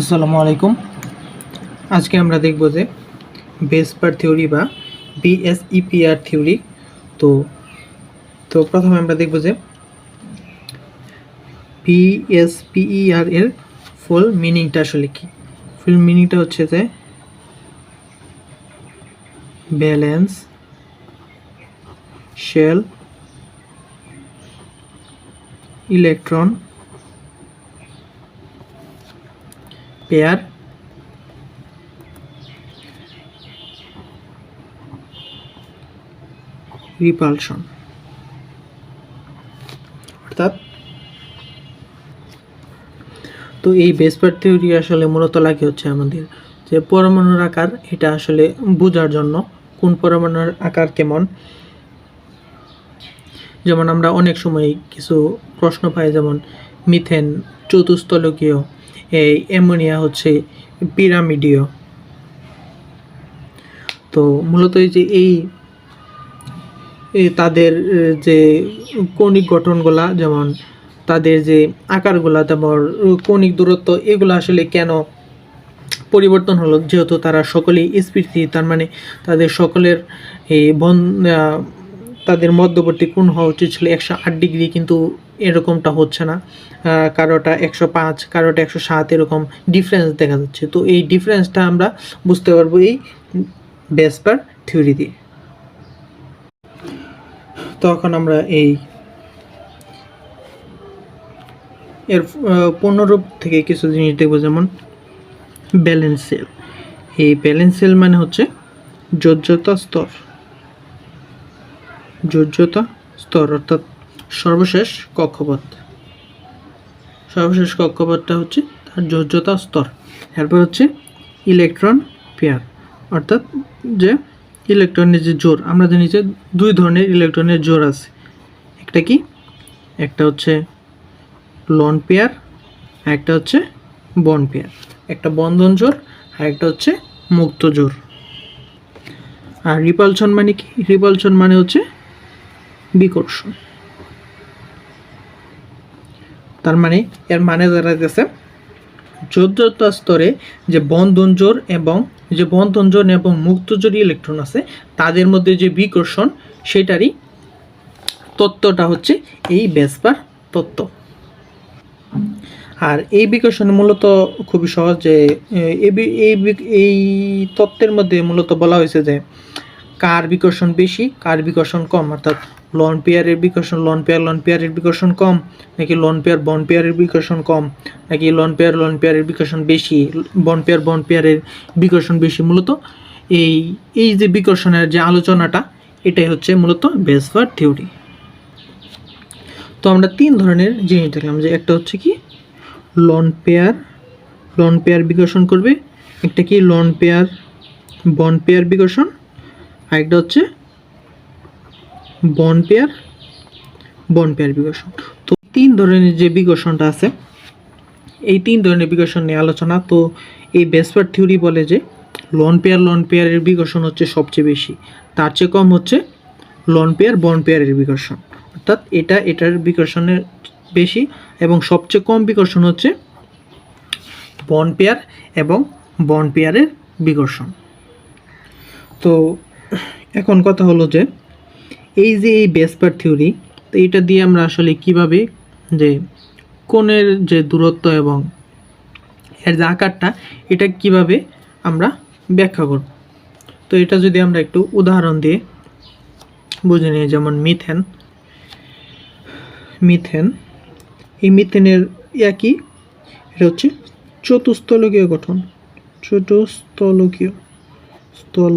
আসসালামু আলাইকুম। আজকে আমরা দেখব যে বেসপার থিওরি বা বিএসইপিআর থিওরি তো তো প্রথমে আমরা দেখব যে বিএসপিইআর এর ফুল মিনিংটা আসলে কি? ফুল মিনিংটা হচ্ছে যে valence shell electron pair. Repulsion. অর্থাৎ তো এই বেসপার থিওরি আসলে মূলত লাগে হচ্ছে আমাদের যে পরমাণুর আকার, এটা আসলে বোঝার জন্য কোন পরমাণুর আকার কেমন। যেমন আমরা অনেক সময় কিছু প্রশ্ন পাই, যেমন মিথেন চতুস্থলকীয় এই অ্যামোনিয়া হচ্ছে পিরামিডীয়। তো মূলত এই যে এই তাদের যে কৌণিক গঠনগুলা, যেমন তাদের যে আকারগুলা যেমন কৌণিক দূরত্ব, এগুলো আসলে কেন পরিবর্তন হলো, যেহেতু তারা সকলেই স্পিরিটি তার মানে তাদের সকলের এই বন তাদের মধ্যবর্তী কোণ হওয়া উচিত ছিল একশো আট ডিগ্রি, কিন্তু এরকমটা হচ্ছে না। কারোটা একশো পাঁচ, কারোটা একশো সাত, এরকম ডিফারেন্স দেখা যাচ্ছে। তো এই ডিফারেন্সটা আমরা বুঝতে পারব এই বেসপার থিওরি দিয়ে। তখন আমরা এই এর পূর্ণরূপ থেকে কিছু জিনিস দেখব, যেমন ব্যালেন্স সেল এই ব্যালেন্স সেল মানে হচ্ছে যোজ্যতা স্তর। যোজ্যতা স্তর, অর্থাৎ সর্বশেষ কক্ষপথ। সর্বশেষ কক্ষপথটা হচ্ছে তার যোজ্যতা স্তর। এরপর হচ্ছে ইলেকট্রন পেয়ার। অর্থাৎ যে ইলেকট্রনের যে জোর, আমরা জানি যে দুই ধরনের ইলেকট্রনের জোর আছে। একটা কি? একটা হচ্ছে লন পেয়ার, একটা হচ্ছে বন পেয়ার। একটা বন্ধন জোর আর একটা হচ্ছে মুক্ত জোর। আর রিপালশন মানে কি? রিপালশন মানে হচ্ছে বিকর্ষণ। তার মানে এর মানে দাঁড়াইতেছে যোজ্যতা স্তরে যে বন্ধন জোর এবং যে বন্ধন জোর এবং মুক্ত জোর ইলেকট্রন আছে, তাদের মধ্যে যে বিকর্ষণ, সেটারই তত্ত্বটা হচ্ছে এই বেসপার তত্ত্ব। আর এই বিকর্ষণ মূলত খুবই সহজ যে এই তত্ত্বের মধ্যে মূলত বলা হয়েছে যে কার বিকর্ষণ বেশি, কার বিকর্ষণ কম? অর্থাৎ লন পেয়ারের বিকর্ষণ লন পেয়ার লন পেয়ারের বিকর্ষণ কম, নাকি লন পেয়ার বন পেয়ারের বিকর্ষণ কম? নাকি লন পেয়ার লন পেয়ারের বিকর্ষণ বেশি বন পেয়ার বন পেয়ারের বিকর্ষণ বেশি? মূলত এই এই যে বিকর্ষণের যে আলোচনাটা, এটাই হচ্ছে মূলত বেসফার থিওরি তো আমরা তিন ধরনের জিনিস দেখলাম যে একটা হচ্ছে কি লন পেয়ার লন পেয়ার বিকর্ষণ করবে, একটা কি লন পেয়ার বন পেয়ার বিকর্ষণ আর একটা হচ্ছে বন পেয়ার বন পেয়ার বিকর্ষণ। তো তিন ধরনের যে বিকর্ষণটা আছে, এই তিন ধরনের বিকর্ষণ নিয়ে আলোচনা, তো এই বেসপার থিওরি বলে যে লন পেয়ার, লন পেয়ারের বিকর্ষণ হচ্ছে সবচেয়ে বেশি। তার চেয়ে কম হচ্ছে লন পেয়ার, বন পেয়ারের বিকর্ষণ। অর্থাৎ এটা, এটার বিকর্ষণের বেশি এবং সবচেয়ে কম বিকর্ষণ হচ্ছে বন পেয়ার এবং বন পেয়ারের বিকর্ষণ। তো এখন কথা হলো যে, এই যে এই বেসপার থিওরি তো এটা দিয়ে আমরা আসলে কীভাবে যে কোণের যে দূরত্ব এবং এর যে আকারটা, এটা কীভাবে আমরা ব্যাখ্যা করব? তো এটা যদি আমরা একটু উদাহরণ দিয়ে বুঝে নিই, যেমন মিথেন। মিথেন, এই মিথেনের একই, এটা হচ্ছে চতুস্থলকীয় গঠন। চতুস্থলকীয় স্থল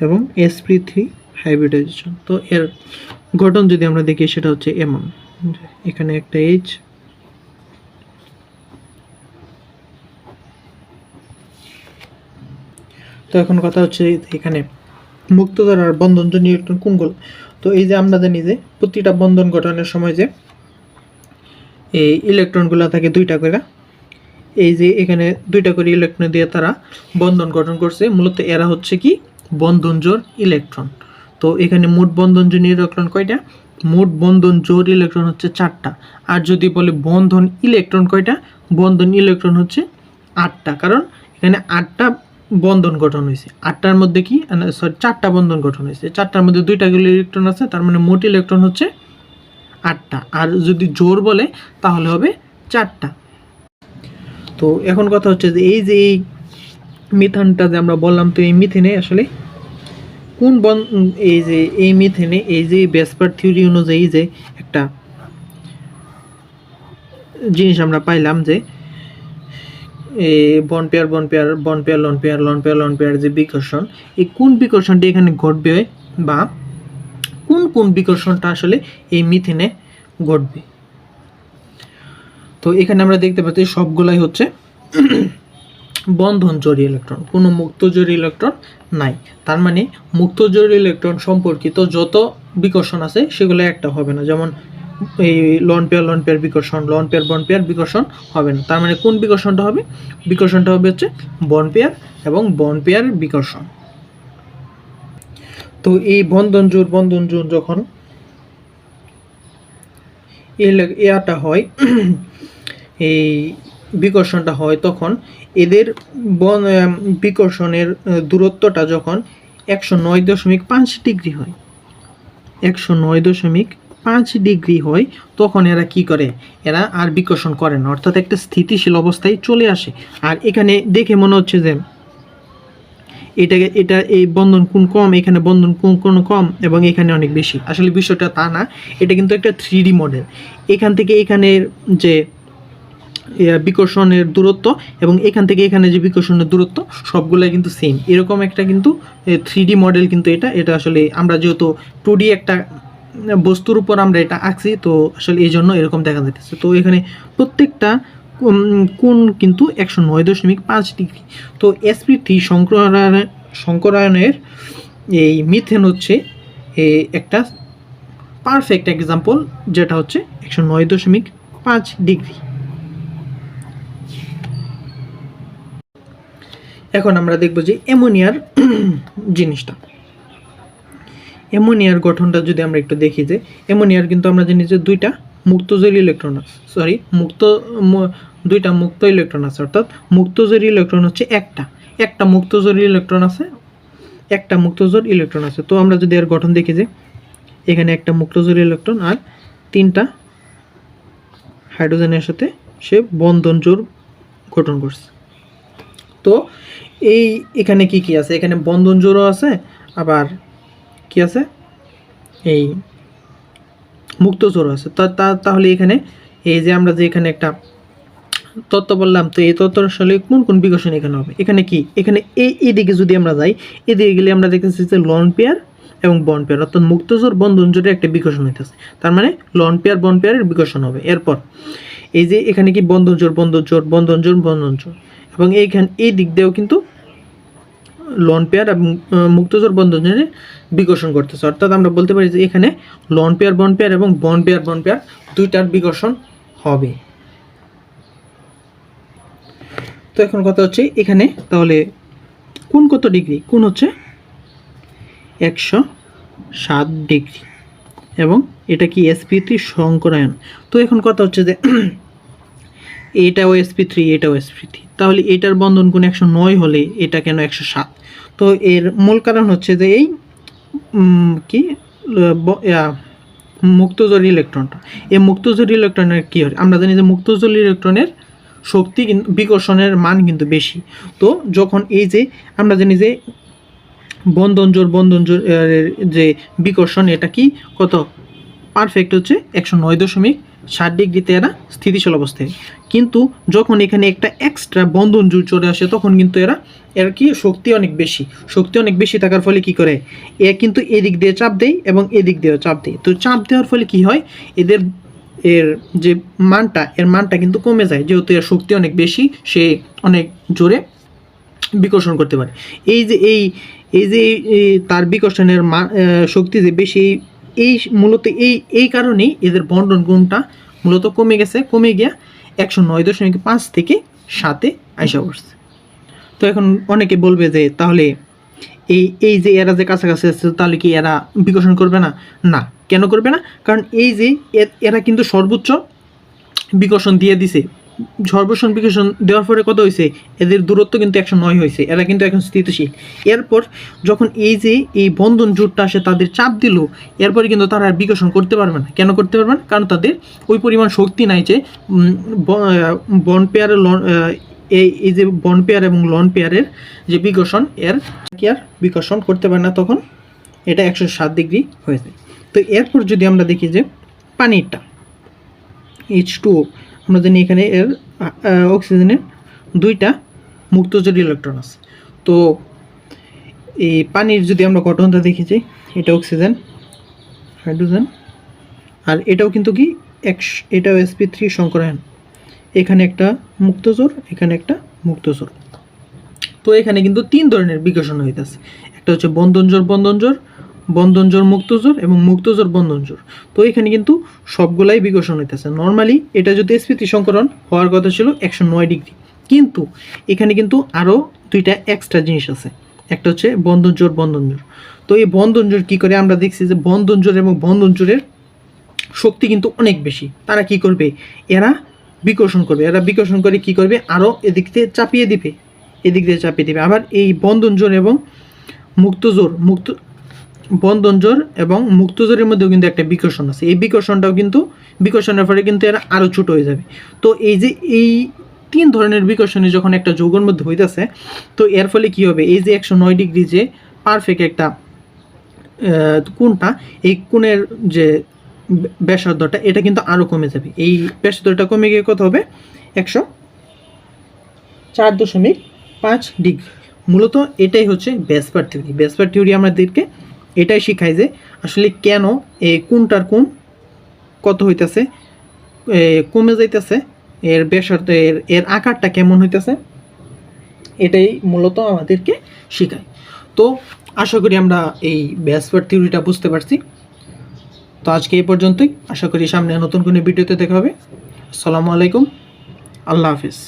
এবং এসপি থ্রি হাইব্রিডাইজেশন তো এর গঠন যদি আমরা দেখি, সেটা হচ্ছে এমন এখানে একটা এইচ তো এখন কথা হচ্ছে এখানে মুক্তধারা আর বন্ধনজন্য ইলেকট্রন কোনগুলো তো এই যে আমরা জানি যে প্রতিটা বন্ধন গঠনের সময় যে এই ইলেকট্রনগুলো থাকে দুইটা করে, এই যে এখানে দুইটা করে ইলেকট্রন দিয়ে তারা বন্ধন গঠন করছে। মূলত এরা হচ্ছে কি বন্ধনজোর ইলেকট্রন। তো এখানে মোট বন্ধনজনী ইলেকট্রন কয়টা? মোট বন্ধন জোর ইলেকট্রন হচ্ছে চারটা। আর যদি বলে বন্ধন ইলেকট্রন কয়টা? বন্ধন ইলেকট্রন হচ্ছে আটটা। কারণ এখানে আটটা বন্ধন গঠন হয়েছে। আটটার মধ্যে কি? সরি চারটা বন্ধন গঠন হয়েছে। চারটার মধ্যে দুইটা গুলো ইলেকট্রন আছে, তার মানে মোট ইলেকট্রন হচ্ছে আটটা। আর যদি জোর বলে, তাহলে হবে চারটা। তো এখন কথা হচ্ছে যে এই যে এই মিথানটা যে আমরা বললাম তো এই মিথেনে আসলে কোন বন এই যে এই মিথেনে, এই যে বেসপার থিওরি অনুযায়ী যে একটা জিনিস আমরা পাইলাম যে বন pair bond pair bond pair, lone pair lone pair lone pair যে বিকর্ষণ, এই কোন বিকর্ষণটি এখানে ঘটবে বা কোন কোন বিকর্ষণটা আসলে এই মিথেনে ঘটবে? তো এখানে আমরা দেখতে পাচ্ছি সবগুলাই হচ্ছে বন্ধন জড়ি ইলেকট্রন কোনো মুক্ত জড়ি ইলেকট্রন নাই। তার মানে মুক্ত জড়ি ইলেকট্রন সম্পর্কিত যত বিকর্ষণ আছে, সেগুলো একটা হবে না। যেমন এই লন পেয়ার লন পেয়ার বিকর্ষণ লন পেয়ার বন পেয়ার বিকর্ষণ হবে না। তার মানে কোন বিকর্ষণটা হবে? বিকর্ষণটা হবে হচ্ছে বন পেয়ার এবং বন পেয়ার বিকর্ষণ। তো এই বন্ধন জোর বন্ধন জোর যখন ইয়াটা হয়, এই বিকর্ষণটা হয় তখন এদের বন বিকর্ষণের দূরত্বটা যখন একশো নয় দশমিক পাঁচ ডিগ্রি হয়। একশো নয় দশমিক পাঁচ ডিগ্রি হয়, তখন এরা কি করে? এরা আর বিকর্ষণ করে না। অর্থাৎ একটা স্থিতিশীল অবস্থায় চলে আসে। আর এখানে দেখে মনে হচ্ছে যে এটাকে এটা এই বন্ধন কোন কম, এখানে বন্ধন কোন কোন কম এবং এখানে অনেক বেশি। আসলে বিষয়টা তা না। এটা কিন্তু একটা থ্রি মডেল। এখান থেকে এখানের যে বিকর্ষণের দূরত্ব এবং এখান থেকে এখানে যে বিকর্ষণের দূরত্ব, সবগুলাই কিন্তু সেম এরকম একটা কিন্তু থ্রি মডেল কিন্তু এটা এটা আসলে আমরা যেহেতু টু একটা বস্তুর উপর আমরা এটা আঁকছি, তো আসলে এই জন্য এরকম দেখা যাইতেছে। তো এখানে প্রত্যেকটা কোন- কোন কিন্তু একশো নয় দশমিক পাঁচ ডিগ্রি। তো এসপি থ্রি সংকরায়নের এই মিথেন হচ্ছে একটা পারফেক্ট এক্সাম্পল যেটা হচ্ছে একশো নয় দশমিক পাঁচ ডিগ্রি। এখন আমরা দেখব যে অ্যামোনিয়ার জিনিসটা। অ্যামোনিয়ার গঠনটা যদি আমরা একটু দেখি যে, অ্যামোনিয়ার কিন্তু আমরা জানি যে দুইটা মুক্তজোড়ী ইলেকট্রন সরি মুক্ত দুইটা মুক্ত ইলেকট্রন আছে, অর্থাৎ মুক্তজোড়ী ইলেকট্রন হচ্ছে একটা। একটা মুক্তজোড়ী ইলেকট্রন আছে, একটা মুক্তজোর ইলেকট্রন আছে। তো আমরা যদি এর গঠন দেখি যে, এখানে একটা মুক্তজোড়ী ইলেকট্রন আর তিনটা হাইড্রোজেনের সাথে সে বন্ধন জোর গঠন করছে। তো এই এখানে কি কি আছে? এখানে বন্ধন জোড়ও আছে, আবার কি আছে? এই মুক্ত জোড়ও আছে। তাহলে এখানে এই যে আমরা যে এখানে একটা তত্ত্ব বললাম, তো এই তত্ত্ব আসলে কোন কোন বিকশন এখানে হবে? এখানে কি? এখানে এই এদিকে যদি আমরা যাই এদিকে গেলে আমরা দেখতেছি যে লন পেয়ার এবং বন পেয়ার অর্থাৎ মুক্তজোর বন্ধন জোরে একটা বিকশন হইতেছে। তার মানে লন পেয়ার বন পেয়ারের বিকশন হবে। এরপর এই যে এখানে কি বন্ধন জোর বন্ধন জোর বন্ধন জোর বন্ধন জোর এবং এইখান, এই দিক দিয়েও কিন্তু লন পেয়ার এবং মুক্তজোর বন্ধন জোরে বিকর্ষণ করতেছে। অর্থাৎ আমরা বলতে পারি যে এখানে লন পেয়ার, বন পেয়ার এবং বন পেয়ার বন পেয়ার দুইটার বিকর্ষণ হবে। তো এখন কথা হচ্ছে এখানে তাহলে কোন কত ডিগ্রি? কোন হচ্ছে? একশো সাত ডিগ্রি। এবং এটা কি এসপি থ্রি সংকরায়ন? তো এখন কথা হচ্ছে যে এটাও এসপি থ্রি এটাও এসপি থ্রি তাহলে এটার বন্ধন কোন একশো নয় হলে এটা কেন একশো সাত? তো এর মূল কারণ হচ্ছে যে এই কি ইয়া, ইলেকট্রনটা। এই মুক্তজোড়ী ইলেকট্রনের কী হয়? আমরা জানি যে মুক্তজোড়ী ইলেকট্রনের শক্তি বিকর্ষণের মান কিন্তু বেশি। তো যখন এই যে আমরা জানি যে বন্ধন জোর বন্ধন জোর যে বিকর্ষণ এটা কি? কত? পারফেক্ট হচ্ছে একশো নয় দশমিক ষাট ডিগ্রিতে এরা স্থিতিশীল অবস্থায়। কিন্তু যখন এখানে একটা এক্সট্রা বন্ধন জোর চলে আসে, তখন কিন্তু এরা, এর কি, শক্তি অনেক বেশি। শক্তি অনেক বেশি থাকার ফলে কি করে? এ কিন্তু এদিক দিয়ে চাপ দেয় এবং এদিক দিয়েও চাপ দেয়। তো চাপ দেওয়ার ফলে কি হয়? এদের, এর যে মানটা, এর মানটা কিন্তু কমে যায়। যেহেতু এর শক্তি অনেক বেশি, সে অনেক জোরে বিকর্ষণ করতে পারে। এই যে, এই এই যে তার বিকর্ষণের শক্তি যে বেশি এই- মূলত এই এই কারণেই এদের বন্টন গুণটা মূলত কমে গেছে, কমে গিয়া একশো নয় দশমিক পাঁচ থেকে সাতে আইসা পড়ছে। তো এখন অনেকে বলবে যে তাহলে এই এই যে এরা যে কাছাকাছি আছে, তাহলে কি এরা বিকশন করবে না? না, কেন করবে না? কারণ এই যে এরা কিন্তু সর্বোচ্চ বিকশন দিয়ে দিছে। সর্বসন বিকর্ষণ দেওয়ার পরে কত হয়েছে এদের দূরত্ব কিন্তু একশো নয় হয়েছে এরা কিন্তু এখন স্থিতিশীল। এরপর যখন এই যে এই বন্ধন জোটটা আসে, তাদের চাপ দিল, এরপরে কিন্তু তারা আর বিকর্ষণ করতে পারবে না। কেন করতে পারবে না? কারণ তাদের ওই পরিমাণ শক্তি নাই যে বন পেয়ারের এই এই যে বন পেয়ার এবং লন পেয়ারের যে বিকশন, এর কি আর বিকশন করতে পারে না তখন? এটা একশো সাত ডিগ্রি হয়ে যায় তো এরপর যদি আমরা দেখি যে পানিরটা এইচ টু আমরা জানি এখানে এর অক্সিজেনের দুইটা মুক্তজোর ইলেকট্রন আছে। তো এই পানির যদি আমরা গঠনটা দেখি যে, এটা অক্সিজেন, হাইড্রোজেন, আর এটাও কিন্তু কি একশ এটাও এসপি থ্রি সংকরায়ন। এখানে একটা মুক্তজোর এখানে একটা মুক্তজোর তো এখানে কিন্তু তিন ধরনের বিকর্ষণ হইতেছে। একটা হচ্ছে বন্ধনজোর বন্ধনজোর বন্ধনজোর মুক্তজোর এবং মুক্তজোর বন্ধনজোর তো এখানে কিন্তু সবগুলাই বিকর্ষণ হইতেছে। নর্মালি এটা যদি স্মৃতি সংকরণ, হওয়ার কথা ছিল একশো নয় ডিগ্রি। কিন্তু এখানে কিন্তু আরও দুইটা এক্সট্রা জিনিস আছে। একটা হচ্ছে বন্ধনজোর বন্ধনজোর তো এই বন্ধনজোর কী করে? আমরা দেখছি যে বন্ধনজোর এবং বন্ধনজোরের শক্তি কিন্তু অনেক বেশি। তারা কি করবে? এরা বিকর্ষণ করবে। এরা বিকর্ষণ করে কি করবে? আরও এদিক দিয়ে চাপিয়ে দিবে। এদিক দিয়ে চাপিয়ে দিবে। আবার এই বন্ধন জোর এবং মুক্ত জোর মুক্ত বন্ধন জোর এবং মুক্ত জোরের মধ্যেও কিন্তু একটা বিকর্ষণ আছে। এই বিকর্ষণটাও কিন্তু, বিকর্ষণের ফলে কিন্তু এরা আরও ছোট হয়ে যাবে। তো এই যে এই তিন ধরনের বিকর্ষণে যখন একটা যৌগের মধ্যে হইতেছে, তো এর ফলে কি হবে? এই যে একশো নয় ডিগ্রি যে পারফেক্ট একটা কোণটা, এই কোণের যে ব্যাসার্ধটা, এটা কিন্তু আরও কমে যাবে। এই ব্যাসার্ধটা কমে গিয়ে কত হবে? একশো চার দশমিক পাঁচ ডিগ্রি। মূলত এটাই হচ্ছে ব্যাসপার থিওরি ব্যাসপার থিওরি আমাদেরকে এটাই শেখায় যে আসলে কেন, এ কোনটার কোন কত হইতেছে কমে যাইতেছে, এর ব্যাসার্ধ, এর এর আকারটা কেমন হইতেছে, এটাই মূলত আমাদেরকে শেখায়। তো আশা করি আমরা এই ব্যাসপার থিওরিটা বুঝতে পারছি। তো আজকে এই পর্যন্তই। আশা করি সামনে নতুন কোনো ভিডিওতে দেখা হবে। আসসালামু আলাইকুম। আল্লাহ হাফিজ।